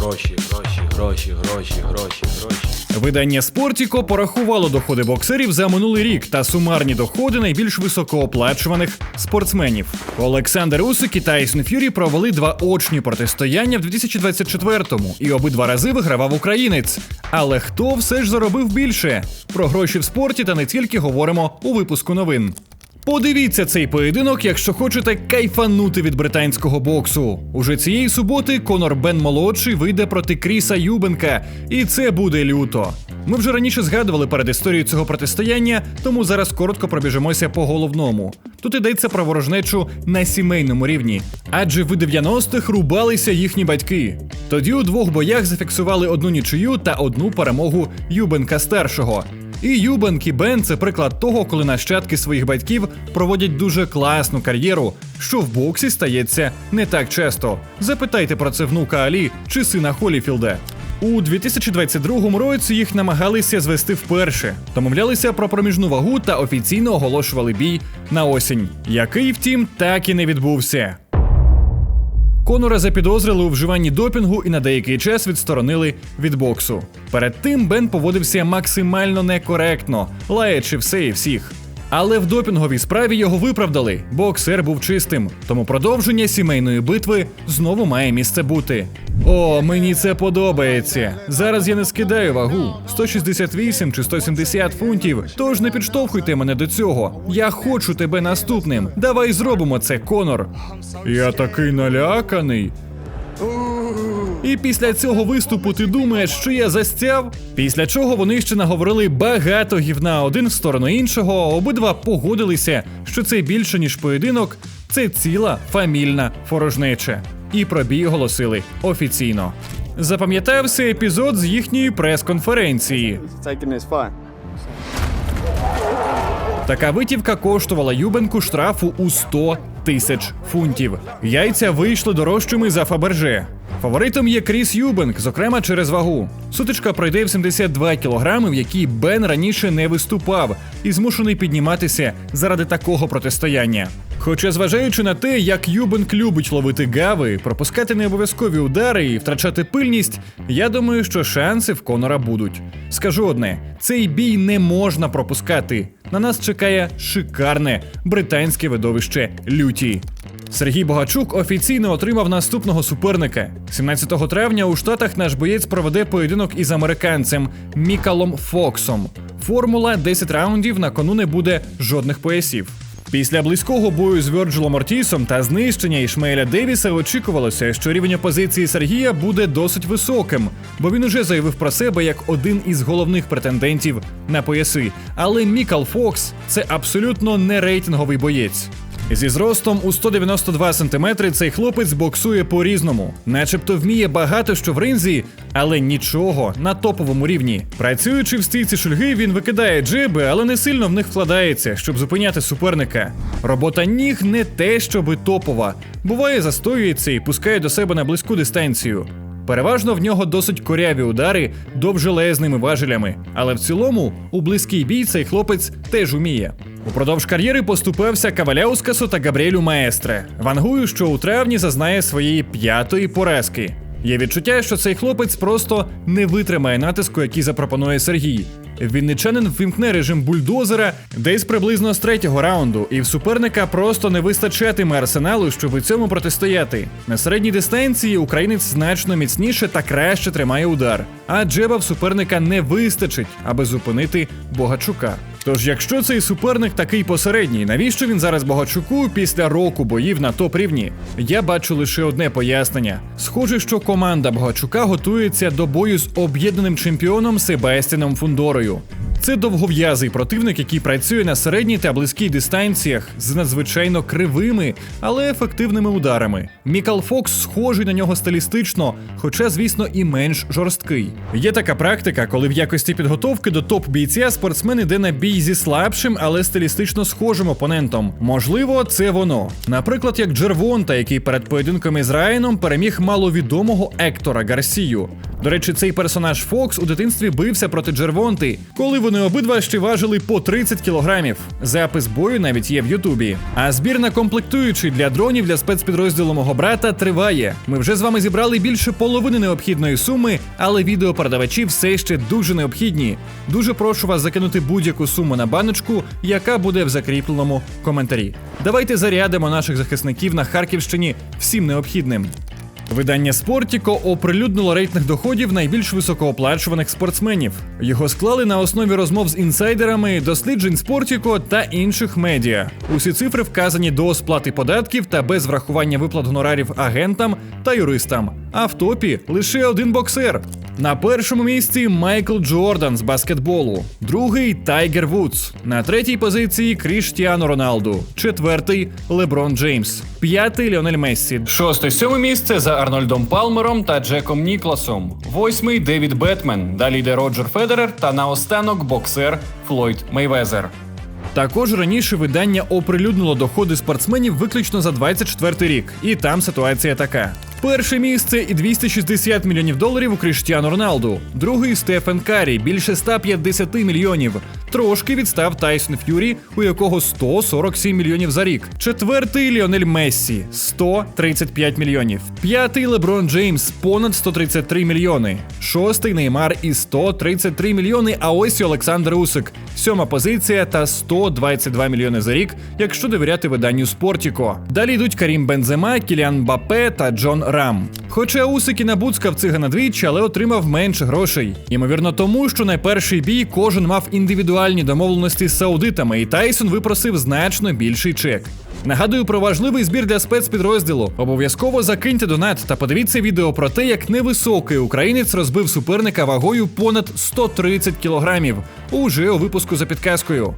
Гроші, гроші, гроші, гроші, гроші, гроші. Видання Спортіко порахувало доходи боксерів за минулий рік та сумарні доходи найбільш високооплачуваних спортсменів. Олександр Усик і Тайсон Ф'юрі провели два очні протистояння в 2024-му, і обидва рази вигравав українець. Але хто все ж заробив більше? Про гроші в спорті та не тільки говоримо у випуску новин. Подивіться цей поєдинок, якщо хочете кайфанути від британського боксу. Уже цієї суботи Конор Бен молодший вийде проти Кріса Юбенка, і це буде люто. Ми вже раніше згадували перед історією цього протистояння, тому зараз коротко пробіжимося по головному. Тут йдеться про ворожнечу на сімейному рівні, адже в 90-х рубалися їхні батьки. Тоді у двох боях зафіксували одну нічию та одну перемогу Юбенка старшого. І Юбенк і Бен це приклад того, коли нащадки своїх батьків проводять дуже класну кар'єру, що в боксі стається не так часто. Запитайте про це внука Алі чи сина Холіфілда. У 2022 році їх намагалися звести вперше, домовлялися про проміжну вагу та офіційно оголошували бій на осінь, який, втім, так і не відбувся. Конора запідозрили у вживанні допінгу і на деякий час відсторонили від боксу. Перед тим Бен поводився максимально некоректно, лаячи все і всіх. Але в допінговій справі його виправдали. Боксер був чистим, тому продовження сімейної битви знову має місце бути. О, мені це подобається. Зараз я не скидаю вагу 168 чи 170 фунтів. Тож не підштовхуйте мене до цього. Я хочу тебе наступним. Давай зробимо це, Конор. Я такий наляканий. І після цього виступу ти думаєш, що я застяв? Після чого вони ще наговорили багато гівна один в сторону іншого. Обидва погодилися, що це більше ніж поєдинок, це ціла фамільна форожнеча. І про бій оголосили офіційно. Запам'ятався епізод з їхньої прес-конференції. Така витівка коштувала Юбенку штрафу у 100 тисяч фунтів. Яйця вийшли дорожчими за Фаберже. Фаворитом є Кріс Юбенк, зокрема через вагу. Сутичка пройде в 72 кілограми, в якій Бен раніше не виступав, і змушений підніматися заради такого протистояння. Хоча, зважаючи на те, як Юбенк любить ловити гави, пропускати необов'язкові удари і втрачати пильність, я думаю, що шанси в Конора будуть. Скажу одне: цей бій не можна пропускати. На нас чекає шикарне британське видовище люті. Сергій Богачук офіційно отримав наступного суперника. 17 травня у Штатах наш боєць проведе поєдинок із американцем Мікалом Фоксом. Формула 10 раундів на кону не буде жодних поясів. Після близького бою з Вьорджилом Ортісом та знищення Ішмейля Девіса очікувалося, що рівень опозиції Сергія буде досить високим, бо він уже заявив про себе як один із головних претендентів на пояси. Але Мікал Фокс це абсолютно не рейтинговий боєць. Зі зростом у 192 см цей хлопець боксує по-різному, начебто вміє багато що в ринзі, але нічого на топовому рівні. Працюючи в стійці шульги, він викидає джеби, але не сильно в них вкладається, щоб зупиняти суперника. Робота ніг не те, щоби топова. Буває, застоюється і пускає до себе на близьку дистанцію. Переважно в нього досить коряві удари довжелезними важелями, але в цілому у близький бій цей хлопець теж уміє. Упродовж кар'єри поступився Каваляускасу та Габріелю Маестре. Вангую, що у травні зазнає своєї п'ятої поразки. Є відчуття, що цей хлопець просто не витримає натиску, який запропонує Сергій. Вінничанин ввімкне режим бульдозера десь приблизно з третього раунду, і в суперника просто не вистачатиме арсеналу, щоб цьому протистояти. На середній дистанції українець значно міцніше та краще тримає удар, а джеба в суперника не вистачить, аби зупинити Богачука. Тож, якщо цей суперник такий посередній, навіщо він зараз Богачуку після року боїв на топ рівні? Я бачу лише одне пояснення: схоже, що команда Богачука готується до бою з об'єднаним чемпіоном Себастіном Фундорою. Це довгов'язий противник, який працює на середній та близькій дистанціях з надзвичайно кривими, але ефективними ударами. Мікал Фокс схожий на нього стилістично, хоча, звісно, і менш жорсткий. Є така практика, коли в якості підготовки до топ-бійця спортсмен іде на бій зі слабшим, але стилістично схожим опонентом. Можливо, це воно. Наприклад, як Джервонта, який перед поєдинком із Райаном переміг маловідомого Ектора Гарсію. До речі, цей персонаж Фокс у дитинстві бився проти Джервонти, коли вони обидва ще важили по 30 кілограмів. Запис бою навіть є в Ютубі. А збір на комплектуючий для дронів для спецпідрозділу мого брата триває. Ми вже з вами зібрали більше половини необхідної суми, але відеопередавачі все ще дуже необхідні. Дуже прошу вас закинути будь-яку суму на баночку, яка буде в закріпленому коментарі. Давайте зарядимо наших захисників на Харківщині всім необхідним. Видання Спортіко оприлюднило рейтинг доходів найбільш високооплачуваних спортсменів. Його склали на основі розмов з інсайдерами, досліджень Спортіко та інших медіа. Усі цифри вказані до сплати податків та без врахування виплат гонорарів агентам та юристам. А в топі лише один боксер. На першому місці Майкл Джордан з баскетболу, другий Тайгер Вудс, на третій позиції Кріштіану Роналду, четвертий Леброн Джеймс, п'ятий Ліонель Мессі, шосте сьоме місце за Арнольдом Палмером та Джеком Нікласом, восьмий Девід Бетмен, далі йде Роджер Федерер та наостанок боксер Флойд Мейвезер. Також раніше видання оприлюднило доходи спортсменів виключно за 24 рік, і там ситуація така. Перше місце і 260 мільйонів доларів у Кріштіану Роналду. Другий Стефен Карі більше 150 мільйонів. Трошки відстав Тайсон Ф'юрі, у якого 147 мільйонів за рік. Четвертий Ліонель Мессі 135 мільйонів. П'ятий Леброн Джеймс понад 133 мільйони. Шостий Неймар і 133 мільйони. А ось і Олександр Усик. Сьома позиція та 122 мільйони за рік, якщо довіряти виданню Спортіко. Далі йдуть Карім Бензема, Кіліан Бапе та Джон Рам. Хоча Усик і набуцкав цигана двічі, але отримав менше грошей. Ймовірно, тому що на перший бій кожен мав індивідуальні домовленості з саудитами, і Тайсон випросив значно більший чек. Нагадую про важливий збір для спецпідрозділу. Обов'язково закиньте донат та подивіться відео про те, як невисокий українець розбив суперника вагою понад 130 кілограмів. Уже у випуску за підказкою.